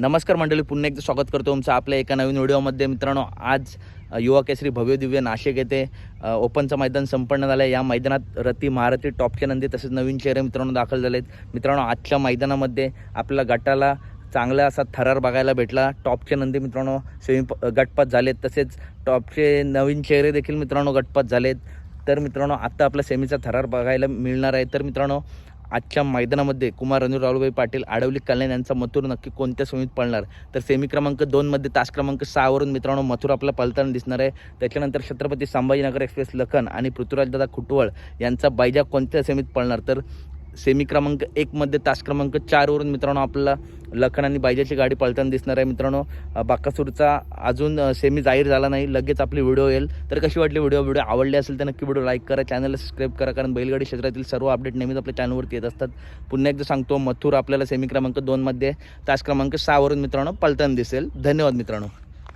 नमस्कार मंडळी पुन्हा एकदा स्वागत करतो तुमचं आपल्या एका नवीन व्हिडिओमध्ये. मित्रांनो आज युवा केसरी भव्य दिव्य नाशिक येथे ओपनचं मैदान संपन्न झालं आहे. या मैदानात रती महारथी टॉपचे नंदी तसेच नवीन चेहरे मित्रांनो दाखल झाले आहेत मित्रांनो आजच्या मैदानामध्ये आपल्या गटाला चांगला असा थरार बघायला भेटला. टॉपचे नंदी मित्रांनो सेमी गटपात झालेत. तसेच टॉपचे नवीन चेहरे देखील मित्रांनो गटपात झालेत. तर मित्रांनो आत्ता आपला सेमीचा थरार बघायला मिळणार आहे. तर मित्रांनो आजच्या मैदानामध्ये कुमार रणवीर राहुलभाई पाटील आडवली कल्याण यांचा मथुर नक्की कोणत्या समीत पळणार? तर सेमी क्रमांक दोनमध्ये तास क्रमांक सहावरून मित्रांनो मथुर आपला पळताना दिसणार आहे. त्याच्यानंतर छत्रपती संभाजीनगर एक्सप्रेस लखन आणि पृथ्वीराजदादा खुटवळ यांचा बैजा कोणत्या सेमीत पळणार? तर सेमी क्रमांक एकमध्ये तास क्रमांक चारवरून मित्रांनो आपल्याला लखन आणि बायजाची गाडी पळताना दिसणार आहे मित्रांनो. बाकासूरचा अजून सेमी जाहीर झाला नाही. लगेच आपली व्हिडिओ येईल. तर कशी वाटली व्हिडिओ व्हिडिओ आवडली असेल तर नक्की व्हिडिओ लाईक करा. चॅनलला सबस्क्राईब करा कारण बैलगाडी क्षेत्रातील सर्व अपडेट नेहमीच आपल्या चॅनलवरती येत असतात. पुन्हा एकदा सांगतो मथुर आपल्याला सेमी क्रमांक दोनमध्ये तास क्रमांक सहावरून मित्रांनो पळताना दिसेल. धन्यवाद मित्रांनो.